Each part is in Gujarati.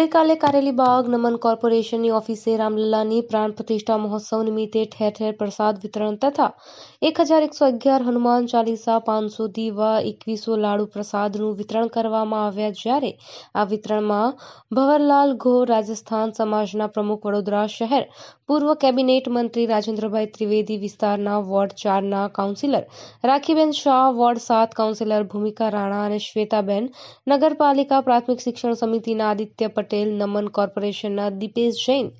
ગઈકાલે કારેલીબાગ નમન કોર્પોરેશનની ઓફિસે રામલલ્લાની પ્રાણ પ્રતિષ્ઠા મહોત્સવ નિમિત્તે ઠેર ઠેર પ્રસાદ વિતરણ તથા એક હજાર એકસો અગિયાર હનુમાન ચાલીસા પાંચસો દીવા એકવીસો લાડુ પ્રસાદનું વિતરણ કરવામાં આવ્યા જ્યારે આ વિતરણમાં ભવરલાલ ઘોર રાજસ્થાન સમાજના પ્રમુખ વડોદરા શહેર પૂર્વ કેબિનેટ મંત્રી રાજેન્દ્રભાઈ ત્રિવેદી વિસ્તારના વોર્ડ ચારના કાઉન્સિલર રાખીબેન શાહ, વોર્ડ સાત કાઉન્સિલર ભૂમિકા રાણા અને શ્વેતાબેન, નગરપાલિકા પ્રાથમિક શિક્ષણ સમિતિના આદિત્ય પટેલ, નમન કોર્પોરેશનના દીપેશ જૈન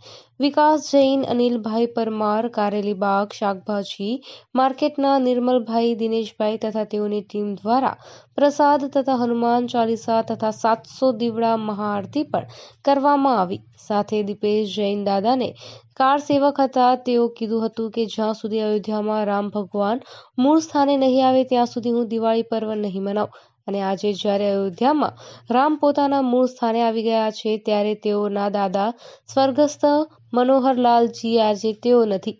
વિકાસ જૈન અનિલભાઈ પરમાર કારેલીબાગ શાકભાજી માર્કેટના નિર્મલભાઈ, દિનેશભાઈ તથા તેઓની ટીમ દ્વારા પ્રસાદ તથા હનુમાન ચાલીસા તથા સાતસો દીવડા મહાઆરતી પણ કરવામાં આવી. સાથે દીપેશ જૈન દાદાને કાર સેવક હતા. તેઓ કીધું હતું કે, જ્યાં સુધી અયોધ્યામાં રામ ભગવાન મૂળ સ્થાને નહીં આવે, ત્યાં સુધી હું દિવાળી પર્વ નહીં મનાવું. અને આજે જ્યારે અયોધ્યામાં રામ પોતાના મૂળ સ્થાને આવી ગયા છે, ત્યારે તેઓના દાદા સ્વર્ગસ્થ મનોહરલાલજી આજે તેઓ નથી.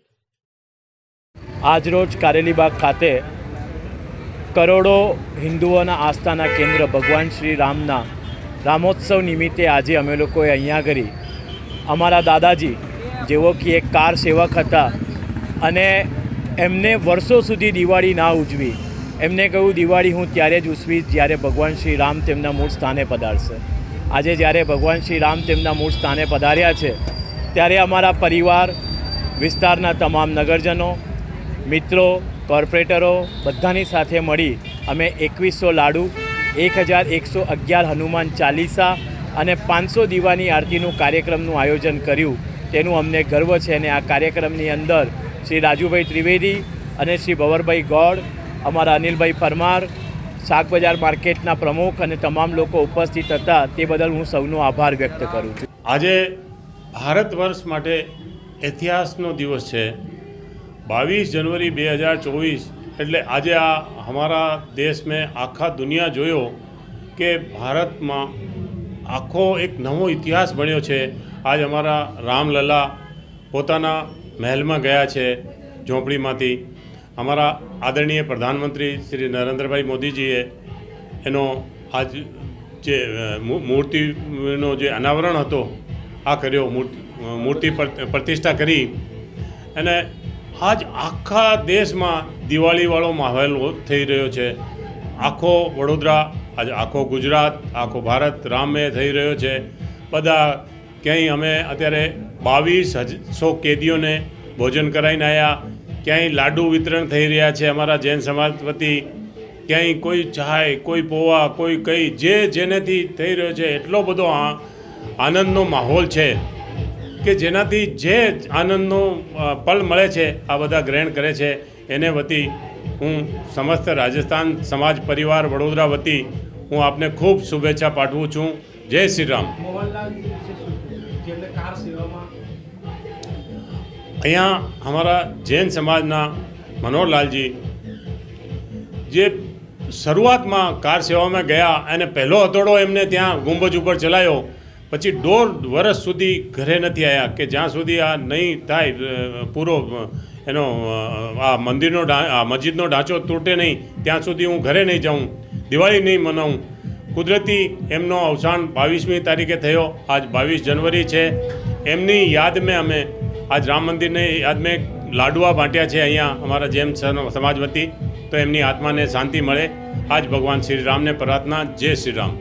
આજરોજ કારેલીબાગ ખાતે કરોડો હિન્દુઓના આસ્થાના કેન્દ્ર ભગવાન શ્રી રામના રામોત્સવ નિમિત્તે આજે અમે લોકોએ અહીંયા કરી અમારા દાદાજી, જેઓ કે એક કાર સેવક હતા, અને એમને વર્ષો સુધી દિવાળી ના ઉજવી. એમને કહ્યું, દિવાળી હું ત્યારે જ ઉજવીશ જ્યારે ભગવાન શ્રી રામ તેમના મૂળ સ્થાને પધારશે. આજે જ્યારે ભગવાન શ્રી રામ તેમના મૂળ સ્થાને પધાર્યા છે, ત્યારે અમારા પરિવાર, વિસ્તારના તમામ નગરજનો, મિત્રો, કોર્પોરેટરો બધાની સાથે મળી અમે એકવીસો લાડુ, એક હજાર એકસો અગિયાર હનુમાન ચાલીસા અને પાંચસો દીવાની આરતીનું કાર્યક્રમનું આયોજન કર્યું. તેનું અમને ગર્વ છે અને આ કાર્યક્રમની અંદર શ્રી રાજુભાઈ ત્રિવેદી અને શ્રી ભવરભાઈ ગોળ અમારા અનિલભાઈ પરમાર, શાકબજાર માર્કેટના પ્રમુખ અને તમામ લોકો ઉપસ્થિત હતા, તે બદલ હું સૌનો આભાર વ્યક્ત કરું છું. આજે ભારત વર્ષ માટે ઇતિહાસનો દિવસ છે. બાવીસ જનવરી બે હજાર ચોવીસ, એટલે આજે આ અમારા દેશ મેં આખા દુનિયા જોયો કે ભારતમાં આખો એક નવો ઇતિહાસ બન્યો છે. આજ અમારા રામલલા પોતાના મહેલમાં ગયા છે ઝોંપડીમાંથી. અમારા આદરણીય પ્રધાનમંત્રી શ્રી નરેન્દ્રભાઈ મોદીજીએ એનો આજ જે મૂર્તિનો જે અનાવરણ હતો, આ કર્યો, મૂર્તિ મૂર્તિ પર- પ્રતિષ્ઠા કરી. અને આજ આખા દેશમાં દિવાળીવાળો માહોલ થઈ રહ્યો છે. આખો વડોદરા, આજે આખો ગુજરાત, આખો ભારત રામે થઈ રહ્યો છે. બધા ક્યાંય અમે અત્યારે બાવીસ સો કેદીઓને ભોજન કરાવીને આવ્યા ક્યાંય લાડુ વિતરણ થઈ રહ્યા છે અમારા જૈન સમાજ વતી. ક્યાંય કોઈ ચાય, કોઈ પોવા, કોઈ કઈ જે જેનેથી થઈ રહ્યો છે, એટલો બધો આ- આનંદનો માહોલ છે કે જેનાથી જે આનંદનો પલ મળે છે, આ બધા ગ્રહણ કરે છે. એને વતી હું સમસ્ત રાજસ્થાન સમાજ પરિવાર વડોદરા વતી હું આપને ખૂબ શુભેચ્છા પાઠવું છું. જય શ્રી રામ. સેવામાં અહીંયા અમારા જૈન સમાજના મનોહરલાલજી જે શરૂઆતમાં કાર સેવામાં ગયા અને પહેલો હથોડો એમને ત્યાં ગુંબજ ઉપર ચલાવ્યો, પછી દોઢ વર્ષ સુધી ઘરે નથી આવ્યા કે જ્યાં સુધી આ નહીં થાય પૂરો એનો આ મંદિરનો આ મસ્જિદનો ઢાંચો તૂટે નહીં, ત્યાં સુધી હું ઘરે નહીં જાઉં, દિવાળી નહીં મનાવું. કુદરતી એમનો અવસાન બાવીસમી તારીખે થયો, આજ બાવીસ જનવરી છે. એમની યાદ મેં અમે આજ રામ મંદિરને યાદ મેં લાડુઆ બાંટ્યા છે અહીંયા અમારા જેમ સમાજ વતી તો એમની આત્માને શાંતિ મળે. આજ ભગવાન શ્રી રામને પ્રાર્થના. જય શ્રી રામ.